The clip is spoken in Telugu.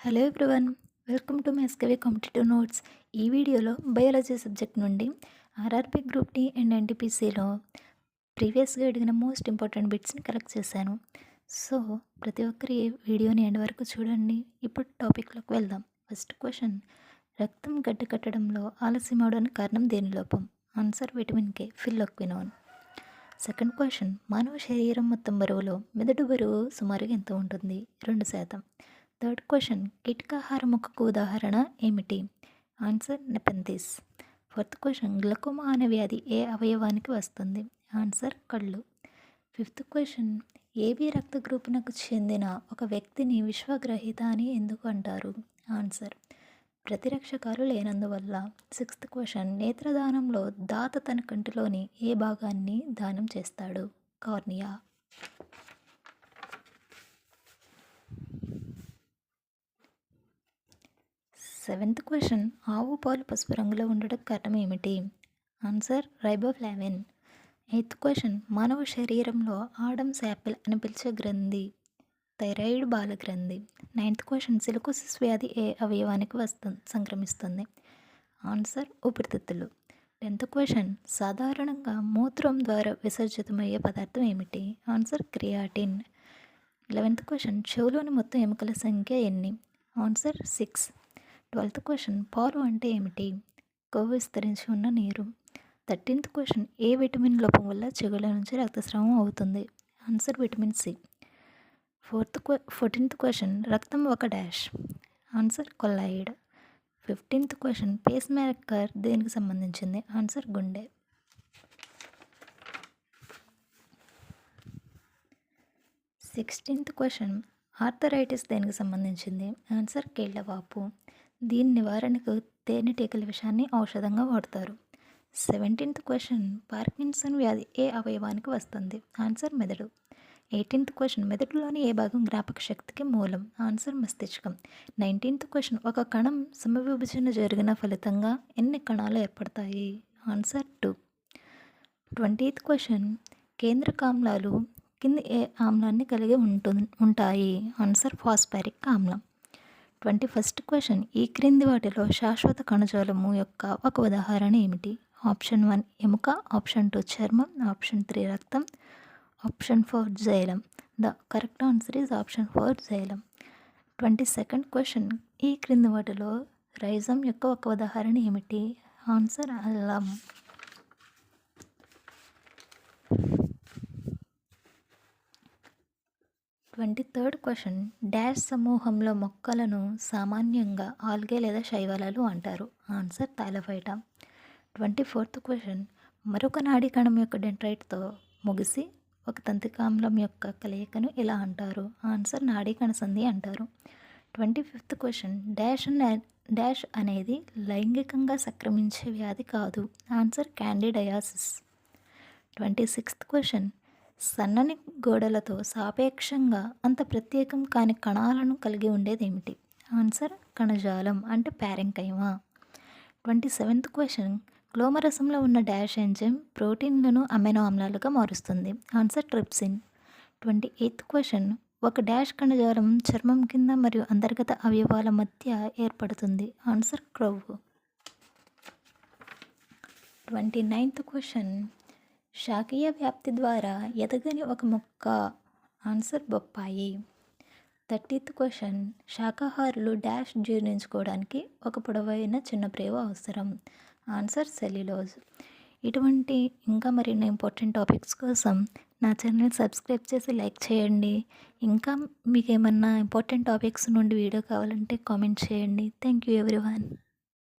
హలో ఎవ్రీవన్ వెల్కమ్ టు మెస్కవే కాంపిటేటివ్ నోట్స్. ఈ వీడియోలో బయాలజీ సబ్జెక్ట్ నుండి ఆర్ఆర్పి గ్రూప్ డి అండ్ ఎన్టీపీసీలో ప్రీవియస్గా అడిగిన మోస్ట్ ఇంపార్టెంట్ బిట్స్ని కలెక్ట్ చేశాను. సో ప్రతి ఒక్కరి వీడియోని ఎండ్ వరకు చూడండి. ఇప్పుడు టాపిక్లోకి వెళ్దాం. ఫస్ట్ క్వశ్చన్ రక్తం గడ్డ కట్టడంలో ఆలస్యం అవడానికి కారణం దేని లోపం? Answer vitamin K phylloquinone. Second question మానవ శరీరం మొత్తం బరువులో మెదడు బరువు సుమారుగా ఎంత ఉంటుంది? రెండు శాతం. థర్డ్ క్వశ్చన్ కీటకాహార మొక్కకు ఉదాహరణ ఏమిటి? Answer nepenthes fourth question glaucoma అనే వ్యాధి ఏ అవయవానికి వస్తుంది? ఆన్సర్ కళ్ళు. ఫిఫ్త్ క్వశ్చన్ ఏబి రక్త గ్రూపునకు చెందిన ఒక వ్యక్తిని విశ్వగ్రహీత అని ఎందుకు అంటారు? ఆన్సర్ ప్రతిరక్షకాలు లేనందువల్ల. సిక్స్త్ క్వశ్చన్ నేత్రదానంలో దాత తన కంటిలోని ఏ భాగాన్ని దానం చేస్తాడు? కార్నియా సెవెంత్ క్వశ్చన్ ఆవు పాలు పసుపు రంగులో ఉండడం కారణం ఏమిటి? Answer riboflavin. ఎయిత్ క్వశ్చన్ మానవ శరీరంలో ఆడమ్స్ యాపిల్ అని పిలిచే గ్రంథి థైరాయిడ్ బాల గ్రంథి. నైన్త్ క్వశ్చన్ సిలికోసిస్ వ్యాధి ఏ అవయవానికి వస్తుంది సంక్రమిస్తుంది? ఆన్సర్ ఊపిరితిత్తులు టెన్త్ క్వశ్చన్ సాధారణంగా మూత్రం ద్వారా విసర్జితమయ్యే పదార్థం ఏమిటి? Answer creatine. లెవెన్త్ క్వశ్చన్ చెవులోని మొత్తం ఎముకల సంఖ్య ఎన్ని? Answer six. ట్వెల్త్ క్వశ్చన్ పాలు అంటే ఏమిటి? కొవ్వు విస్తరించి ఉన్న నీరు. థర్టీన్త్ క్వశ్చన్ ఏ విటమిన్ లోపం వల్ల చెగుల నుంచి రక్తస్రావం అవుతుంది? Answer vitamin C. Fourth fourteenth question రక్తం ఒక dash. Answer colloid fifteenth question pacemaker దేనికి సంబంధించింది? ఆన్సర్ గుండె. సిక్స్టీన్త్ క్వశ్చన్ ఆర్థరైటిస్ దేనికి సంబంధించింది? ఆన్సర్ కీళ్ళవాపు దీని నివారణకు తేనెటీగల విషాన్ని ఔషధంగా వాడతారు. సెవెంటీన్త్ క్వశ్చన్ పార్కిన్సన్ వ్యాధి ఏ అవయవానికి వస్తుంది? ఆన్సర్ మెదడు. ఎయిటీన్త్ క్వశ్చన్ మెదడులోని ఏ భాగం జ్ఞాపక శక్తికి మూలం? ఆన్సర్ మస్తిష్కం. నైన్టీన్త్ క్వశ్చన్ ఒక కణం సమవిభజన జరిగిన ఫలితంగా ఎన్ని కణాలు ఏర్పడతాయి? Answer two. ట్వంటీత్ క్వశ్చన్ కేంద్రక ఆమ్లాలు కింది ఏ ఆమ్లాన్ని కలిగి ఉంటు ఉంటాయి? ఆన్సర్ ఫాస్పారిక్ ఆమ్లం. Twenty first question. ఈ క్రింది వాటిలో శాశ్వత కణజాలము యొక్క ఒక ఉదాహరణ ఏమిటి? ఆప్షన్ వన్ ఎముక. ఆప్షన్ టూ చర్మం. ఆప్షన్ త్రీ రక్తం. Option four xylem. The correct answer is option four xylem. Twenty second question. ఈ క్రింది వాటిలో రైజం యొక్క ఒక ఉదాహరణ ఏమిటి? ఆన్సర్ అల్లం. ట్వంటీ థర్డ్ క్వశ్చన్ డాష్ సమూహంలో మొక్కలను సామాన్యంగా ఆల్గే లేదా శైవాలాలు అంటారు. Answer thallophyta twenty fourth question మరొక నాడీ కణం యొక్క డెంట్రైట్తో ముగిసి ఒక తంతికాంలం యొక్క కలయికను ఇలా అంటారు? ఆన్సర్ నాడీ సంధి అంటారు. Twenty fifth question dash dash అనేది లైంగికంగా సంక్రమించే వ్యాధి కాదు. Answer candidiasis. Twenty sixth question సన్నని గోడలతో సాపేక్షంగా అంత ప్రత్యేకం కాని కణాలను కలిగి ఉండేదేమిటి? ఆన్సర్ కణజాలం అంటే ప్యారెంకైమా ట్వంటీ సెవెంత్ క్వశ్చన్. క్లోమరసంలో ఉన్న డాష్ ఎంజైమ్ ప్రోటీన్లను అమెనో ఆమ్లాలుగా మారుస్తుంది. Answer trypsin. Twenty eighth question. ఒక డాష్ కణజాలం చర్మం కింద మరియు అంతర్గత అవయవాల మధ్య ఏర్పడుతుంది. ఆన్సర్ క్రొవ్వు. Twenty ninth question. శాఖీయ వ్యాప్తి ద్వారా ఎదగని ఒక మొక్క. ఆన్సర్ బొప్పాయి. Thirtieth question. శాకాహారులు డాష్ జీర్ణించుకోవడానికి ఒక పొడవైన చిన్న ప్రేవ అవసరం. Answer cellulose. ఇటువంటి ఇంకా మరిన్ని ఇంపార్టెంట్ టాపిక్స్ కోసం నా ఛానల్ సబ్స్క్రైబ్ చేసి లైక్ చేయండి. ఇంకా మీకు ఏమన్నా ఇంపార్టెంట్ టాపిక్స్ నుండి వీడియో కావాలంటే కామెంట్ చేయండి. Thank you everyone.